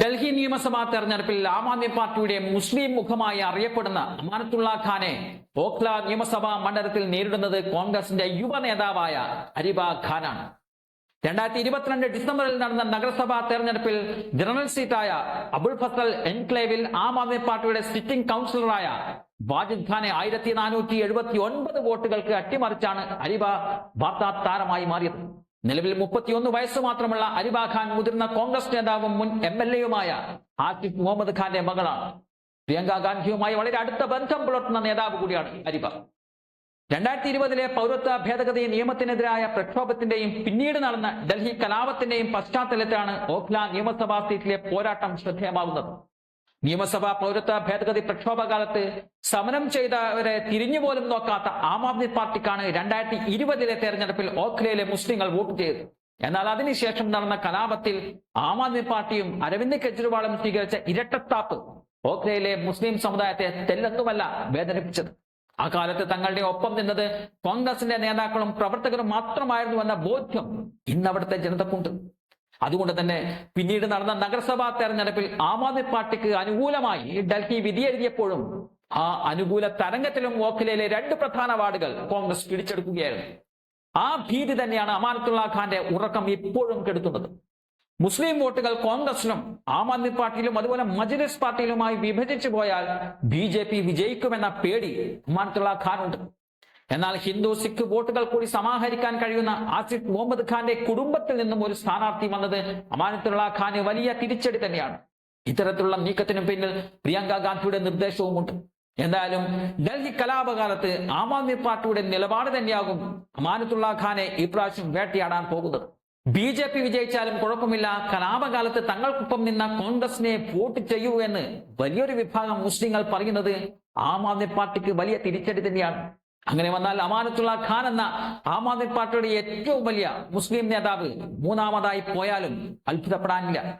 ഡൽഹി നിയമസഭാ തെരഞ്ഞെടുപ്പിൽ ആം ആദ്മി പാർട്ടിയുടെ മുസ്ലിം മുഖമായി അറിയപ്പെടുന്ന അമാനത്തുള്ള ഖാനെ ഓഖ്ല നിയമസഭാ മണ്ഡലത്തിൽ നേരിടുന്നത് കോൺഗ്രസിന്റെ യുവ നേതാവായ അരിബ ഖാനാണ്. രണ്ടായിരത്തി ഇരുപത്തിരണ്ട് ഡിസംബറിൽ നടന്ന നഗരസഭാ തെരഞ്ഞെടുപ്പിൽ ജനറൽ സീറ്റായ അബുൾ ഫസൽ എൻക്ലേവിൽ ആം ആദ്മി പാർട്ടിയുടെ സിറ്റിംഗ് കൗൺസിലറായ വാജിദ് ഖാനെ ആയിരത്തി നാനൂറ്റി എഴുപത്തി ഒൻപത് വോട്ടുകൾക്ക് അട്ടിമറിച്ചാണ് അരിബ വാർത്താ താരമായി മാറിയത്. നിലവിൽ മുപ്പത്തിയൊന്ന് വയസ്സ് മാത്രമുള്ള അരിബ ഖാൻ മുതിർന്ന കോൺഗ്രസ് നേതാവും മുൻ എം എൽ എയുമായ ആസിഫ് മുഹമ്മദ് ഖാന്റെ മകളാണ്. പ്രിയങ്ക ഗാന്ധിയുമായി വളരെ അടുത്ത ബന്ധം പുലർത്തുന്ന നേതാവ് കൂടിയാണ് അരിബ. രണ്ടായിരത്തി ഇരുപതിലെ പൗരത്വ ഭേദഗതി നിയമത്തിനെതിരായ പ്രക്ഷോഭത്തിന്റെയും പിന്നീട് നടന്ന ഡൽഹി കലാപത്തിന്റെയും പശ്ചാത്തലത്തിലാണ് ഓഖ്ല നിയമസഭാ സീറ്റിലെ പോരാട്ടം ശ്രദ്ധേയമാവുന്നത് നിയമസഭാ പൗരത്വ ഭേദഗതി പ്രക്ഷോഭകാലത്ത് സമരം ചെയ്തവരെ തിരിഞ്ഞുപോലും നോക്കാത്ത ആം ആദ്മി പാർട്ടിക്കാണ് രണ്ടായിരത്തി ഇരുപതിലെ തെരഞ്ഞെടുപ്പിൽ ഓഖ്ലയിലെ മുസ്ലിങ്ങൾ വോട്ട് ചെയ്തത്. എന്നാൽ അതിനുശേഷം നടന്ന കലാപത്തിൽ ആം ആദ്മി പാർട്ടിയും അരവിന്ദ് കെജ്രിവാളും സ്വീകരിച്ച ഇരട്ടത്താപ്പ് ഓഖ്ലയിലെ മുസ്ലിം സമുദായത്തെ തെല്ലൊന്നുമല്ല വേദനിപ്പിച്ചത്. ആ തങ്ങളുടെ ഒപ്പം നിന്നത് കോൺഗ്രസിന്റെ നേതാക്കളും പ്രവർത്തകരും മാത്രമായിരുന്നു എന്ന ബോധ്യം ഇന്ന് അവിടുത്തെ ജനതക്കുണ്ട്. അതുകൊണ്ട് തന്നെ പിന്നീട് നടന്ന നഗരസഭാ തെരഞ്ഞെടുപ്പിൽ ആം ആദ്മി പാർട്ടിക്ക് അനുകൂലമായി ഡൽഹി വിധിയെഴുതിയപ്പോഴും ആ അനുകൂല തരംഗത്തിലും ഓഖലയിലെ രണ്ട് പ്രധാന വാർഡുകൾ കോൺഗ്രസ് പിടിച്ചെടുക്കുകയായിരുന്നു. ആ ഭീതി തന്നെയാണ് അമാനത്തുള്ള ഖാന്റെ ഉറക്കം ഇപ്പോഴും കെടുത്തുന്നത്. മുസ്ലിം വോട്ടുകൾ കോൺഗ്രസിനും ആം ആദ്മി പാർട്ടിയിലും അതുപോലെ മജ്ലിസ് പാർട്ടിയിലുമായി വിഭജിച്ചു പോയാൽ ബി ജെ പി വിജയിക്കുമെന്ന പേടി അമാനത്തുള്ള ഖാനുണ്ട്. എന്നാൽ ഹിന്ദു സിഖ് വോട്ടുകൾ കൂടി സമാഹരിക്കാൻ കഴിയുന്ന ആസിഫ് മുഹമ്മദ് ഖാന്റെ കുടുംബത്തിൽ നിന്നും ഒരു സ്ഥാനാർത്ഥി വന്നത് അമാനത്തുള്ള ഖാന് വലിയ തിരിച്ചടി തന്നെയാണ്. ഇത്തരത്തിലുള്ള നീക്കത്തിനു പിന്നിൽ പ്രിയങ്ക ഗാന്ധിയുടെ നിർദ്ദേശവുമുണ്ട്. എന്തായാലും ഡൽഹി കലാപകാലത്ത് ആം ആദ്മി പാർട്ടിയുടെ നിലപാട് തന്നെയാകും അമാനത്തുള്ള ഖാനെ ഇപ്രാവശ്യം വേട്ടയാടാൻ പോകുന്നത്. ബി ജെ പി വിജയിച്ചാലും കുഴപ്പമില്ല. കലാപകാലത്ത് തങ്ങൾക്കൊപ്പം നിന്ന കോൺഗ്രസിനെ വോട്ട് ചെയ്യൂ എന്ന് വലിയൊരു വിഭാഗം മുസ്ലിങ്ങൾ പറയുന്നത് ആം ആദ്മി പാർട്ടിക്ക് വലിയ തിരിച്ചടി തന്നെയാണ്. അങ്ങനെ വന്നാൽ അമാനത്തുള്ള ഖാൻ എന്ന ആം ആദ്മി പാർട്ടിയുടെ ഏറ്റവും വലിയ മുസ്ലിം നേതാവ് മൂന്നാമതായി പോയാലും അത്ഭുതപ്പെടാനില്ല.